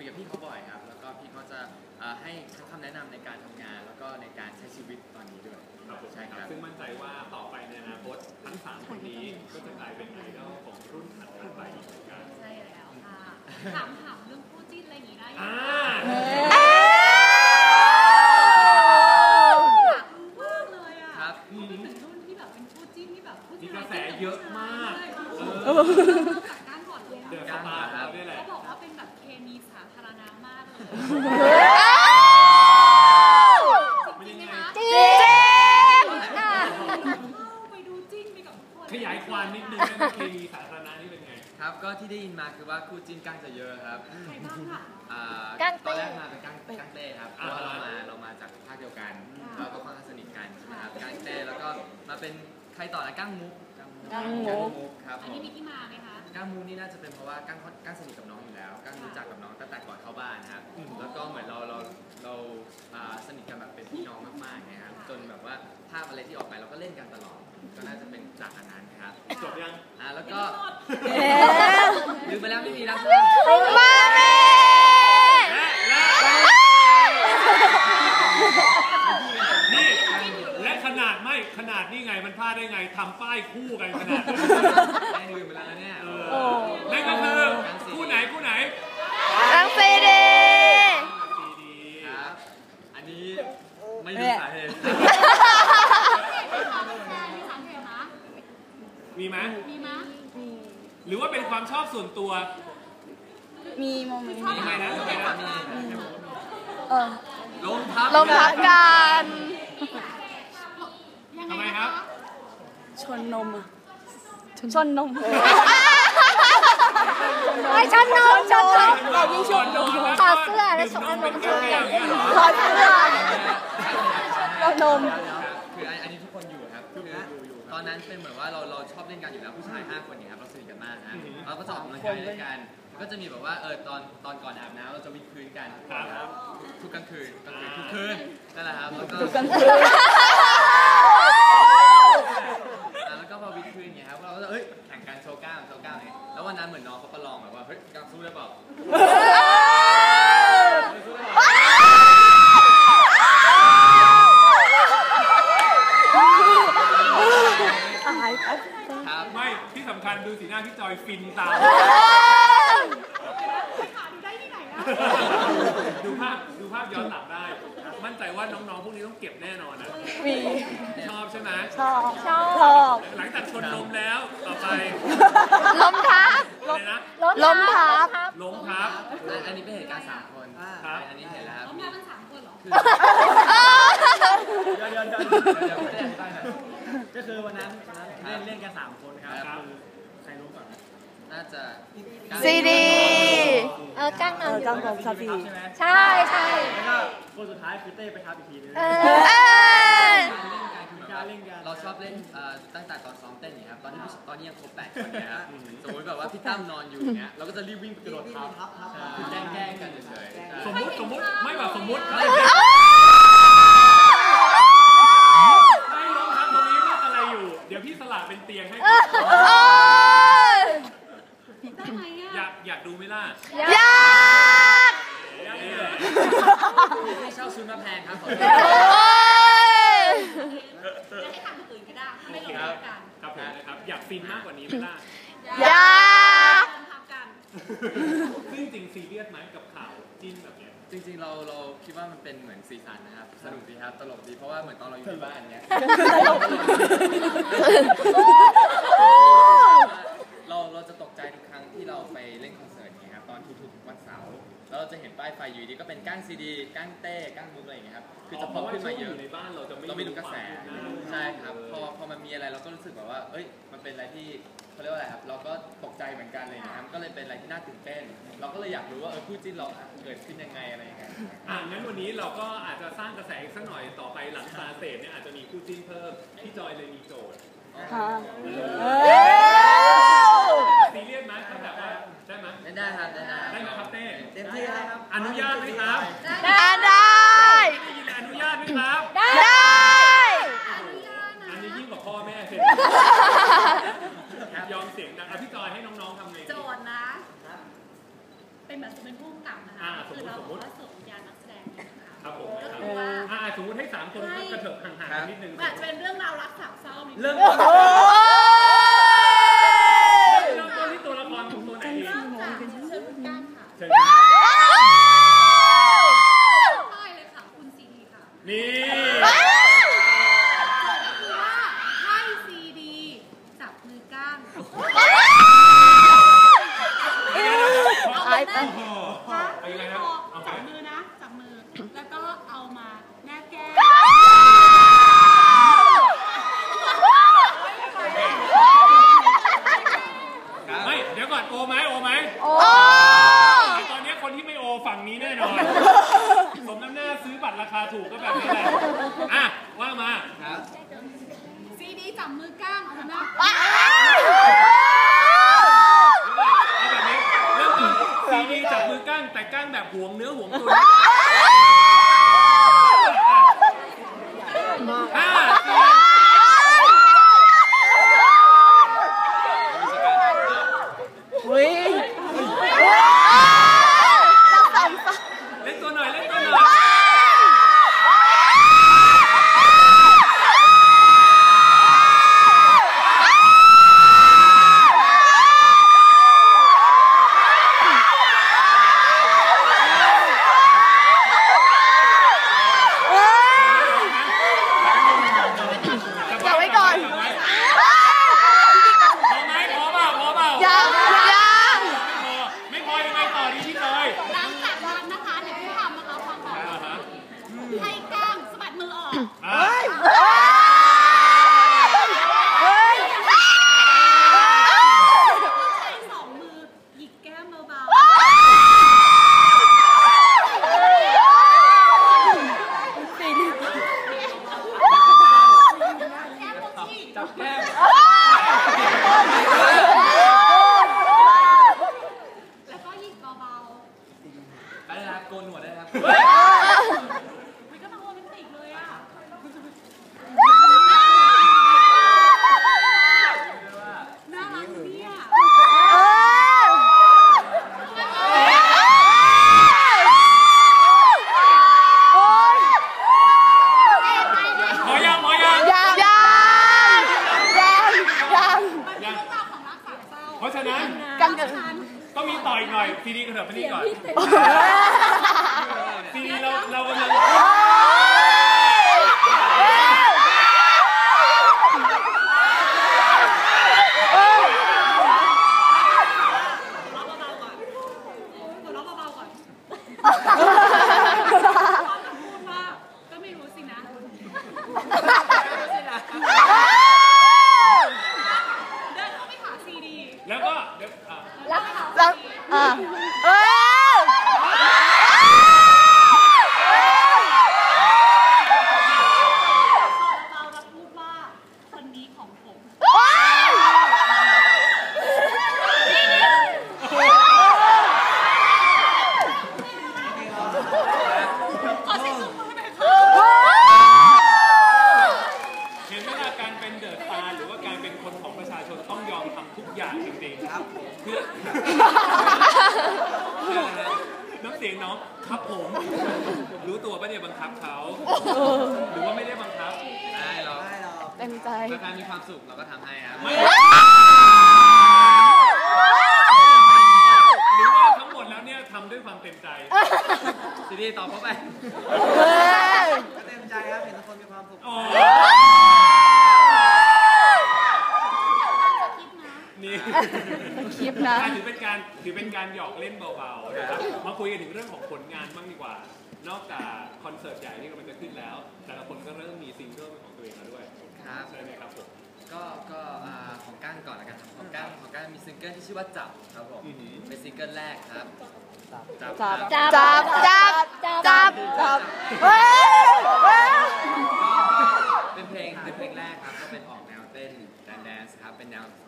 คุยกับพี่เขาบ่อยครับ แล้วก็พี่เขาจะเอ่อให้คำแนะนำในการทำงาน แล้วก็ในการใช้ชีวิตตอนนี้ด้วยครับผมใช่ครับ ซึ่งมั่นใจว่าต่อไปในอนาคตทั้งสามคนนี้ก็จะกลายเป็นไอดอลของรุ่นถัดไปอีกเหมือนกัน ใช่แล้วค่ะ ถามถามเรื่องคู่จิ้นอะไรอย่างงี้ได้ไหมอ่า อยากรู้มากเลยอะ ครับ เขาไปถึงรุ่นที่แบบเป็นคู่จิ้นที่แบบผู้ชาย มีกระแสเยอะมาก เอ เอ อ อ เริ่มจากการก่อนเลย เดือด อะ สตาร์เราด้วยแหละ เขาบอกว่าเป็นแบบเคมีสาธารณะมากเลย มัน จริ ยัง ง ไหม ไง คะ จริงอะ เข้าไปดูจิ้นไปกับทุกคน ขยายความนิดนึงได้ไหมเคมีสาธารณะนี่เป็นไง ครับก็ที่ได้ยินมาคือว่าคู่จิ้นกั้งจะเยอะครับใครบ้างค่ะ อ่ากั้งเต้ ตอนแรกมาเป็นกั้งกั้งเต้ครับเพอ่าราะว่าเรามาเรามาจากภาคเดียวกันค่ะ เราก็ค่อนข้างสนิทกันใช่ไหมครับกั้งเต้แล้วก็มาเป็นใครต่อนะกั้งมุกกั้งมุกมุกครับอัผนนี้มมีที่มาไหมคะ กั้งมุกนี่น่าจะเป็นเพราะว่ากั้งค่อนกั้งสนิทกับน้องอยู่แล้วกั้งรู้จักกับน้องตั้งแต่ก่อนเข้าบ้านนะครับอืมแล้วก็เหมือนเราเราเราอ่าสนิทกันแบบเป็นพี่น้องมากๆนะครับจนแบบว่าภาพอะไรที่ออกไปเราก็เล่นกันตลอด ก็น่าจะเป็นจากอันนั้นครับจบยังอ่าแล้วก็เอ๊ะลืมไปแล้วไม่มีแล้วใช่ไหมมาแม่และและนี่และขนาดไม่ขนาดนี่ไงมันพลาดได้ไงทำป้ายคู่กันขนาดนี้ได้ลืมไปแล้วนะเนี่ยเออนั่นก็คือคู่ไหนคู่ไหนรังซีดีซีดีครับอันนี้ไม่รู้สาเหตุ มีสามเหตุนะ มีไหมมีไหมหรือว่าเป็นความชอบส่วนตัว มีโมเมนต์ทำไมนะทำไมนะเออลมพับลมพักกันยังไงทำไมนะครับ ชนนมอะชนนมไอชนนมชนนมเรายิ่งชนนมถอดเสื้อแล้วชนนมชนกันถอดเสื้อเรานมคืออันนี้ทุกคนอยู่ครับคือ ตอนนั้นเป็นเหมือนว่าเราเราชอบเล่นกันอยู่แล้วผู้ชาย 5 คนเนี่ยครับเราสนิทกันมากนะเราก็จะออกกำลังกายด้วยกัน ก็จะมีแบบว่าเออตอนตอนก่อนอาบน้ำเราจะวิดพื้นกันครับทุกกลางคืนกลางคืนทุกคืนนั่นแหละครับแล้วก็กลางคืนอ่าแล้วก็พอวิดพื้นอย่างเงี้ยครับเราก็จะเอ้ยแข่งกันโชว์กล้ามโชว์กล้ามเนี่ยแล้ววันนั้นเหมือนน้องเขาประลองแบบว่าเฮ้ยกล้ามสู้ได้เปล่า ตายครับ ครับ ไม่ที่สำ คัญดูสีหน้าพี่จอยฟินตามไปหาดูได้ที่ไหนนะดูภาพดูภาพย้อนหลังได้ มั่นใจว่าน้องๆ พวกนี้ต้องเก็บแน่นอนนะมีชอบใช่ไหมชอบชอบ หลังจากชนนมแล้วต่อไปล้มทับอะไรนะล้มทับล้มครับอันอันนี้เป็นเหตุการณ์สามคนครับอันนี้เห็นแล้วครับเขามากันสามคนเหรอคือเดี๋ยวเดี๋ยวเดี๋ยวเดี๋ยวไม่ได้อธิบายหน่อยก็คือวันนั้นวันนั้นเล่นเล่นกันสามคนครับ นะน่าจะซีดีเออกั้งเออกั้งผมครับพี่พี่ใช่ไหมใช่ใช่แล้วก็คนสุดท้ายคือเต้ไปทับอีกทีนึงเออการเล่นกันคือแบบว่าเราชอบเล่นเอ่อตั้งแต่ตอนซ้อมเต้นอย่างเงี้ยครับตอนที่ผู้ตอนนี้ยังครบแปดคนเนี่ยครับสมมติแบบว่าพี่ตั้มนอนอยู่อย่างเงี้ยเราก็จะรีบวิ่งไปกระโดดทับคือแกล้งแกล้งกันเฉยๆสมมุติสมมุติไม่แบบสมมุติให้น้องครับตรงนี้เล่นอะไรอยู่ เดี๋ยวพี่สลับเป็นเตียงให้ เออ ได้ไหม อ อะ ยากอยากดูไหมล่ะ อยาก นี่แหละ ไม่เช่าชุดมาแพงครับขอ โอ้ย จะให้ทำอย่างอื่นก็ได้ถ้าไม่ลงตัวกัน ครับผมนะครับ อยากฟินมากกว่านี้ไหมล่ะ อยาก ทำกัน ซึ่งจริงซีเรียสไหมกับข่าวจิ้นแบบเนี้ย จริง ๆเราเราคิดว่ามันเป็นเหมือนซีซันนะครับ สนุกดีครับ ตลกดี เพราะว่าเหมือนตอนเราอยู่ที่บ้านเงี้ย เราเราจะตก ใจทุกครั้งที่เราไปเล่นคอนเสิร์ตอย่างเงี้ยครับตอนทุกๆวันเสาร์แล้วเราจะเห็นป้ายไฟอยู่ดีก็เป็นก้างซีดีก้างเต้ก้างมุกอะไรอย่างเงี้ยครับคือจะพอขึ้นมาเยอะในบ้านเราจะไม่เราไม่รู้กระแสความคืบหน้าใช่ครับพอพอมันมีอะไรเราก็รู้สึกแบบว่าเอ้ยมันเป็นอะไรที่เขาเรียกว่าอะไรครับเราก็ตกใจเหมือนกันเลยนะครับก็เลยเป็นอะไรที่น่าตื่นเต้น เราก็เลยอยากรู้ว่าเออคู่จิ้นเราอะเกิดขึ้นยังไงอะไรยังไงอะงั้นวันนี้เราก็อาจจะสร้างกระแสอีกสักหน่อยต่อไปหลังซาเตเนี่ยอาจจะมีคู่จิ้นเพิ่มพี่จอยเลยมีโจทย์ค่ะเออ ซีเรียสไหมถ้าแบบว่าได้ไหมได้ได้ครับได้ได้ได้ไหมครับเต้เต็มที่เลยครับอนุญาตไหมครับได้ได้ได้ยินอนุญาตไหมครับได้อันนี้ยิ่งกว่าพ่อแม่เสร็จยอมเสียงดังอะพี่จอยให้น้องๆทำไงดีโจทย์นะ เป็นเป็นแบบเป็นผู้กำกับนะคะอ่าคือเราสมบมุอกติว่าสวมวิญญาณนักแสดงนะคะครับผมก็คือว่าอ่าสมมติให้สามคนก็กระเถิบห่างๆกันนิดนึงแบบจะเป็นเรื่องราวรักสามเศร้านิดนึงเริ่มโอ้ย เริ่มต้นที่ตัวละครของตัวไหนดี เริ่มจากเชิญ คุ กันกันฉันต้องมีต่ออีกหน่อยซีดีกระเถิบไปนี่ก่อนซีดีเราเรากำลังร้องเบาๆก่อนหัวเราะเบาๆก่อนพอจะพูดว่าก็ไม่รู้สินะ เดินเข้าไปหาซีดี แล้วก็เดี๋ยวอะ แล้วแล้วอะเออ เราจะพูดว่าคนนี้ของผม โอ้ย ขอเสียงปรบมือหน่อยค่ะ โอ้ย เห็นไหมล่ะการเป็นเดอะสตาร์หรือว่าการเป็นคนของประชาชนต้องยอมทำทุกอย่างจริงๆครับเพื่อน้ำเสียงน้องครับผม รู้ตัวปะเนี่ยบังคับเขาหรือว่าไม่ได้บังคับ ได้เรา เต็มใจ เพื่อการมีความสุขเราก็ทำให้ครับ ไม่หรือว่าทั้งหมดแล้วเนี่ยทำด้วยความเต็มใจ ซีดีตอบเข้าไป เฮ้ย ก็เต็มใจครับ เห็นทุกคนมีความสุข อ๋อ นี่ คลิปนะ ถือเป็นการ ถือเป็นการหยอกเล่นเบาๆนะครับมาคุยกันถึงเรื่องของผลงานบ้างดีกว่า นอกจากคอนเสิร์ตใหญ่ที่กำลังจะขึ้นแล้ว แต่ละคนก็เริ่มมีซิงเกิลเป็นของตัวเองแล้วด้วยครับ ใช่ไหมครับผม ก็ก็อ่าของก้านก่อนแล้วกันครับของก้านของก้านมีซิงเกิลที่ชื่อว่าจับครับผมอือหือ เป็นซิงเกิลแรกครับจับจับครับ จับ จับ จับ จับ เฮ้ยเฮ้ย เป็นเพลงเป็นเพลงแรกครับก็เป็นออกแนวเต้นแดนแดนซ์ครับเป็นแนวถ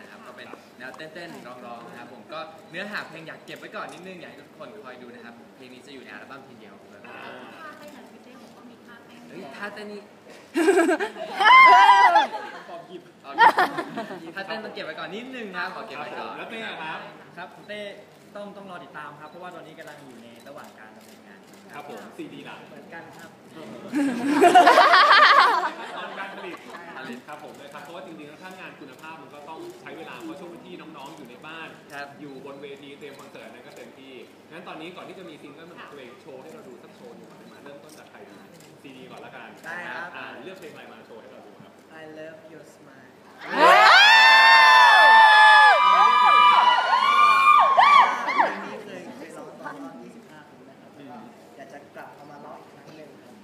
นัดของการนะครับก็เป็นแนวเต้นเต้นๆร้องๆนะครับผมก็เนื้อหาเพลงอยากเก็บไว้ก่อนนิดนึงอยากให้ทุกคนคอยดูนะครับเพลงนี้จะอยู่ในอัลบั้มเพลงเดียวครับอ่าท่าเต้นหน่อยพี่เต้บอกว่ามีท่าเต้นเฮ้ยท่าเต้นนี่ท่าเต้นมันเก็บไว้ก่อนนิดนึงครับขอเก็บไว้ก่อนแล้วเต้อะครับครับเต้ต้องต้องรอติดตามครับ เพราะว่าตอนนี้กำลังอยู่ในระหว่างการดำเนินงาน ครับผมซีดีหลังเหมือนกันครับ ตอนการผลิตผลิตครับผมนะครับเพราะว่าจริงๆแล้วถ้างานคุณภาพมันก็ต้องใช้เวลาเพราะช่วงที่น้องๆอยู่ในบ้านครับอยู่บนเวทีเตรียมคอนเสิร์ตนั่นก็เต็มที่งั้นตอนนี้ก่อนที่จะมีซิงเกิลของตัวเองโชว์ให้เราดูสักโชว์หนึ่งก่อนได้ไหมาเริ่มต้นจากใครดีซีดีก่อนละกันได้ครับ อ่าเลือกเพลงอะไรมาโชว์ให้เราดูครับ I love your smile เพลงนี้เคยเคยร้องตอนรอบ25ปีนะครับแล้วก็อยากจะกลับเอามาร้องอีกครั้งหนึ่งครับ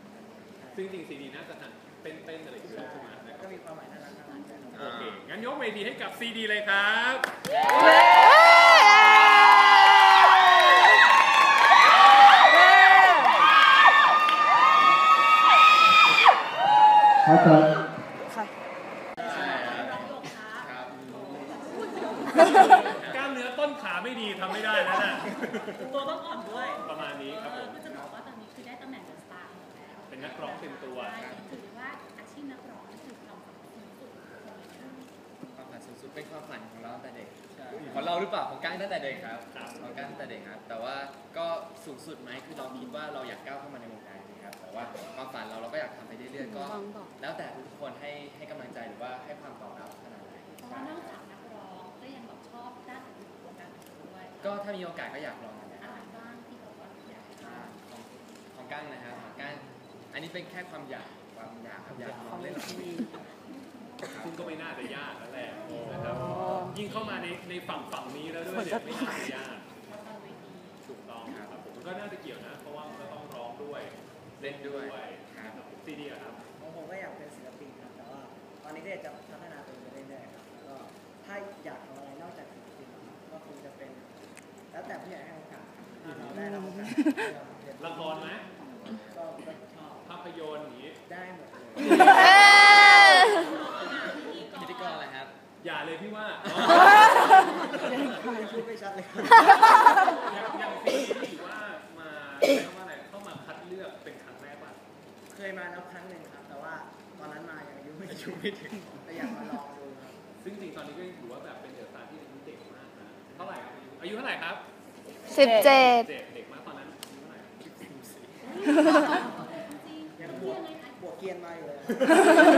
ซึ่งจริงซีดีน่าจะหัน เต้นๆอะไรอยู่ด้วยใช่ไหมนะคแล้วรับก็มีความหมายน่ารักน่ารักด้วยครับโอเคงั้นยกเวทีให้กับซีดีเลยครับครับ กล้ามเนื้อต้นขาไม่ดีทำไม่ได้แล้วนะ ตัวต้องอ่อนด้วย ประมาณนี้ครับ เอ ผ อ ม ก็จะบอกว่าตอนนี้คือได้ตำแหน่งเดอะสตาร์หมดแล้ว เป็ นนักร้องเต็มตัว ใช่ถือว่าอาชีพนักร้องนี่คือความฝันสูงสุดของคนเลยนะความฝันสูงสุดเป็นความฝันของเราตั้งแต่เด็กของเราหรือเปล่าของก้างตั้งแต่เด็กครับครับ ของก้างตั้งแต่เด็กครับ แต่ว่าก็สูงสุดไหมคือเราคิดว่าเราอยากก้าวเข้ามาในวงการนี้ครับแต่ว่าความฝันเราเราก็อยากทำไปเรื่อยๆก็แล้วแต่ทุกคนให้ให้กำลังใจหรือว่าให้ความตอบรับขนาดไหนเพราะว่านอกจากนักร้องก็ยังแบบชอบด้านอื่นของการด้วยก็ถ้ามีโอกาสก็อยากลองนะคอะรับไรบ้างที่แบบว่าอยากให้ทอ่าของของก้างนะครับของก้าง อันนี้เป็นแค่ความอยากความอยากครับอยากลองเล่นทีวีซึ่งก็ไม่น่าจะยากแล้วแหละนะครับ ยิ่งเข้ามาในในฝั่งฝั่งนี้แล้วด้วยเนี่ยไม่น่าจะยากำแล้วตอนเวทีถูกต้องครับผมก็น่าจะเกี่ยวนะ เพราะว่ามันก็ต้องร้องด้วยเล่นด้วยครับซีดีอะครับของผมก็อยากเป็นศิลปินครับแต่ว่าตอนนี้ก็อยากจะพัฒนาตัวเองไปเรื่อยๆครับแล้วก็ถ้าอยากทำอะไรนอกจากศิลปินครับก็คงจะเป็น แล้วแต่ผู้ใหญ่ให้โอกาสครับถ้าเราได้รับโอกาสเราเรียนละครไหมก็ก็ชอบภา พยนตร์อย่างนี้ได้หมดเลยพิธีกรอะไรครับ อย่าเลยพี่ว่าพูดไม่ชัดเลยครับอย่างอย่างซีดีถือว่ามาเรียกว่าอะไรเข้ามาคัดเลือกเป็นครั้งแรกป่ะเคยมานับครั้งหนึ่งครับ แต่ว่าตอนนั้นมายังอายุไม่อายุไม่ถึงแต่อยากมาลองดูครับซึ่งจริงๆตอนนี้ก็ยังถือว่าแบบเป็นเดอะสตาร์ที่อายุเด็กมากนะเท่าไหร่ครับอายุเท่าไหร่ครับสิบเจ็ดเด็กเด็กมากตอนนั้นอายุเท่าไหร่ยังบวก บวก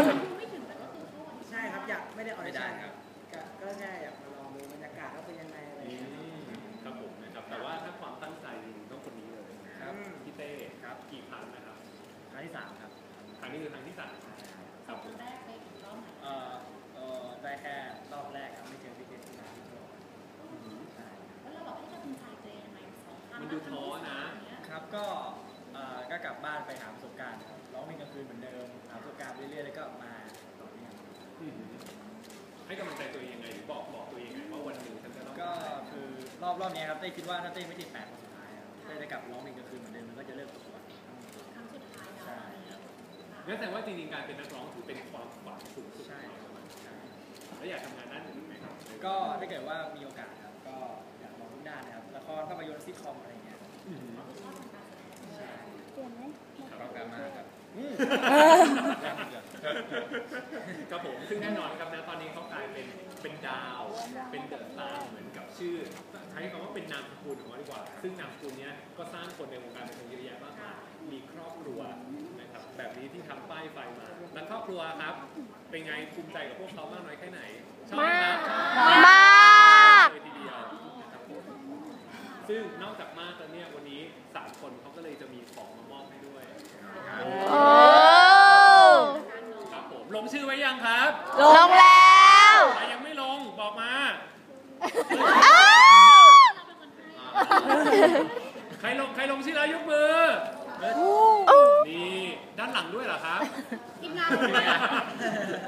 เต้คิดว่าถ้าเต้ไม่ติดแปดคนสุดท้ายครับเต้จะกลับร้องเพลงกลางคืนเหมือนเดิมแล้วก็จะเลิกประกวดครั้งสุดท้ายแล้วตอนนี้นั่นแสดงว่าจริงๆการเป็นนักร้องถือเป็นความฝันสูงสุดใช่ของเราใช่แล้วอยากทำงานด้านอื่นไหมครับก็ถ้าเกิดว่ามีโอกาสครับก็อยากลองทุกด้านนะครับละครภาพยนตร์ซิทคอมอะไรอย่างเงี้ยอืมชอบทำการแสดงใช่เปลี่ยนไหมเรากลับมาครับครับผมซึ่งแน่นอนครับนะตอนนี้เขากลายเป็นเป็นดาว เป็นเดอะสตาร์เหมือนกับ ชื่อใช้คำว่าเป็นนามสกุลของเขาดีกว่า ซึ่งนามสกุลเนี้ยก็สร้างคนในวงการบันเทิงเยอะแยะมากมายมีครอบครัวนะครับแบบนี้ที่ทำป้ายไฟมาแล้วครอบครัวครับ เป็นไงภูมิใจกับพวกเขามากน้อยแค่ไหนชอบไหมครับชอบมากเลยทีเดียวนะครับผมซึ่งนอกจากมากแล้วเนี่ยวันนี้สามคนเขาก็เลยจะมีของมามอบให้ด้วยโอ้ครับผมลงชื่อไว้ยังครับลงแล้ว ใครยังไม่ลงบอกมา อ้าว ใครลงใครลงชื่อแล้วยกมืออู้นี่ด้านหลังด้วยเหรอครับ ทีมงาน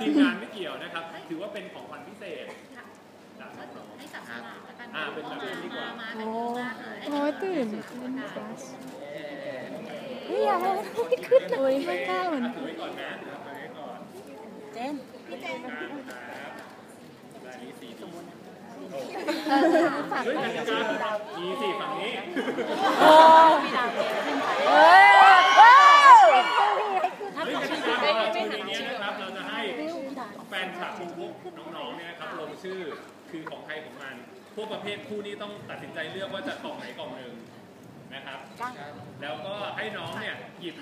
ทีมงานไม่เกี่ยวนะครับ ถือว่าเป็นของขวัญพิเศษจากน้องให้จับฉลากแล้วกันอ่าเป็นแบบนี้ดีกว่ามากันเยอะมากเลยโอ้ยตื่นเล่นฟลัชเฮ้ยอย่าให้ไม่ขึ้นโอ้ยไม่กล้าเหมือนถือไว้ก่อนนะถือไว้ก่อนเจน ครับและนี่สีดี เออ ฝากเฮ้ยกติกามีสี่ฝั่งนี้โอ้เฮ้ยว้าวยกติกาของเราในนี้นะครับเราจะให้แฟนคลับพวกน้องๆเนี่ยนะครับลงชื่อคือของใครของมันมัน พวกประเภทคู่นี้ต้องตัดสินใจเลือกว่าจะกล่องไหนกล่องหนึ่งนะครับ แล้วก็ให้น้องเนี่ยหยิบ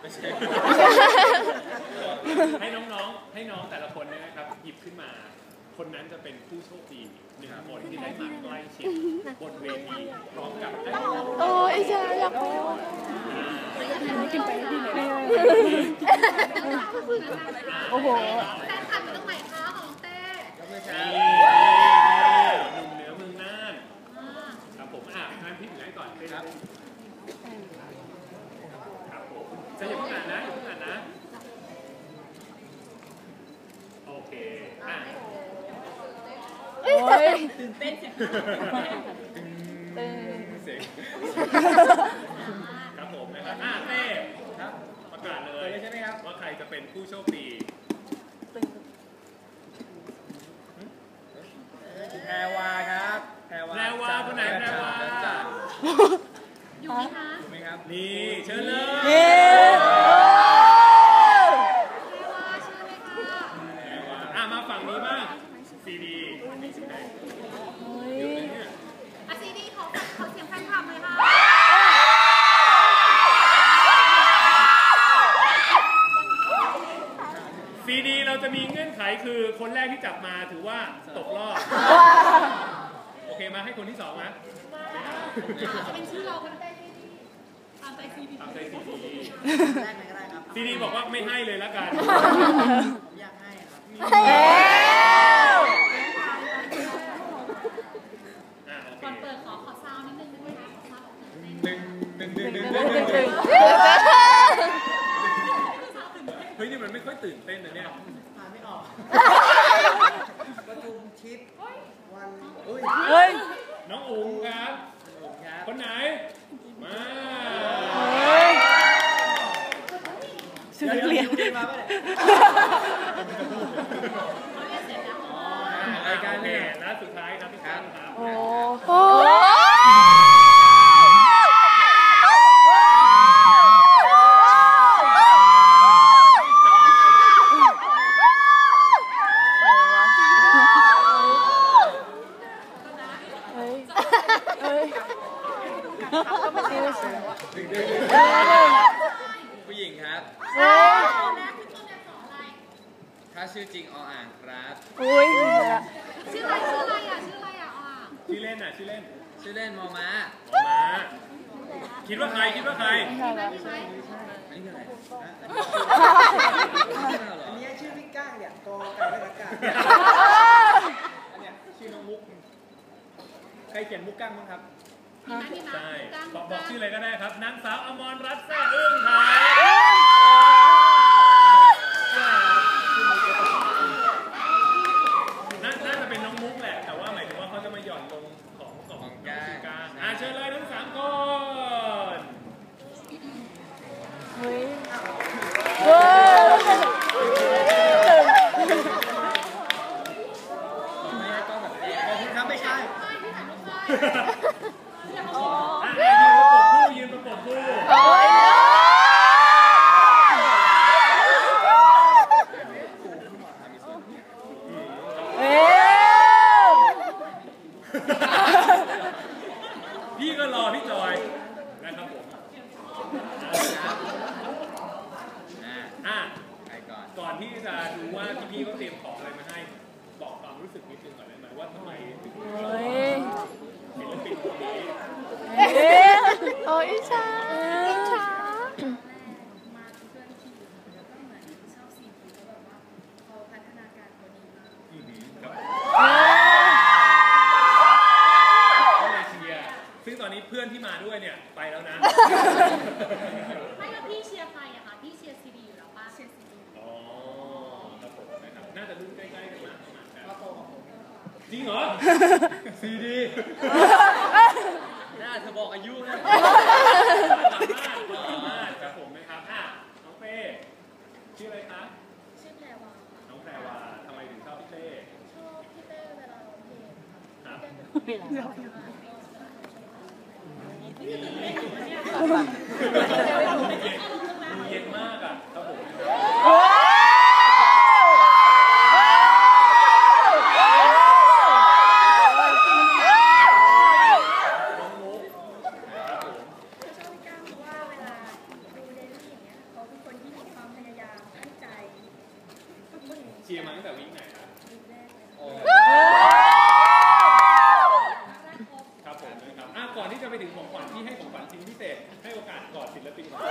ไม่ใช่มุกครับไม่ใช่ ให้น้องๆ ให้น้องแต่ละคนเนี่ยนะครับหยิบขึ้นมา คนนั้นจะเป็นผู้โชคดีหนึ่งคนที่ได้มาใกล้ชิดบนเวทีพร้อมกับได้รับโอ้ยชาอยากไปกินไปที่ไหนโอ้โห โอ้ยเสียงครับผมนะครับอะเต้ครับประกาศเลยใช่ไหมครับว่าใครจะเป็นผู้โชคดีแพรวาครับแพรวาแพรวาคนไหนแพรวาจัดอยู่ไหมคะถูกไหมครับนี่เชิญเลย เย้ เทวาชื่ออะไรคะ แพรวาอะมาฝั่งนี้บ้างซีดี โอ้ย เนี่ย อาซีดีขอขอเสียงแฟนคลับเลยค่ะ ซีดีเราจะมีเงื่อนไขคือคนแรกที่จับมาถือว่าตกรอบ โอเคมาให้คนที่สองนะ จะเป็นชื่อเราก็ได้ที่ตามใจซีดี ตามใจซีดี แรกเลยก็ได้ครับ ซีดีบอกว่าไม่ให้เลยละกัน ผมอยากให้ครับ เอ้ว อะโอเค ก่อนเปิดขอขอซาวนิดนึงได้ไหมคะขอซาวแบบตื่นเต้นหนึ่งหนึ่งหนึ่งหนึ่งหดึนึ่งงดึงเฮ้ยนี่มันไม่ค่อยตื่นเต้นนะเนี่ยผ่านไม่ออกประชุมชิปวันอุ้ยเฮ้ยน้องอุ๋งครับครับคนไหนมาเฮ้ยเดี๋ยวเดี๋ยวเดี๋ยวมาปะเนี่ยเขาเรียกเสร็จแล้ว รายการเนี่ยและสุดท้ายครับพี่ครับครับ โอ้โหเฮ้ยเฮ้ยผู้หญิงครับเฮ้ยตอนแรกพี่ต้นเนี่ยสอนอะไรถ้าชื่อจริงออ่างครับอุ้ย อเล่นน่ะชื่อเล่นชื่อเล่นมอม้ามาคิดว่าใครคิดว่าใครมีไหมมีไหมอันนี้คืออะไรอันนี้ชื่อพี่ก้างเนี่ยกอไก่และกาอันเนี้ยชื่อน้องมุกใครเขียนมุกกั้งบ้างครับมีไหมมีไหมใช่กลางบอกกบอลากงชื่ออะไรก็ได้ครับนางสาวอมรรัตน์แซ่อึ้งครับน่าน่าจะเป็นน้องมุกแหละ แต่ว่าหมายถึงว่าเขาจะมาหย่อนลงของของ ของ น้ กา อง ร ชื่อกลางอะเชิญเลยทั้งสามคน เฮ้ยเฮ้ย ไม่ใช่ก็แบบนี้ขอบคุณครับไม่ใช่ ไม่ที่ไหนลูกไฟ อะยืนประกบคู่ยืนประกบคู่ โอ้ย เอ้ว พี่ก็รอพี่จอยนะครับผม อ่า อะ ใครก่อน ก่อน ที่จะดูว่าพี่ๆเขาเตรียมของอะไรมาให้ บอกความรู้สึกนิดนึงก่อนได้ไหมว่าทำไมถึงชอบศิลปินคนนี้ เอ้ยโอ้ยอิจฉาอิจฉา speaking.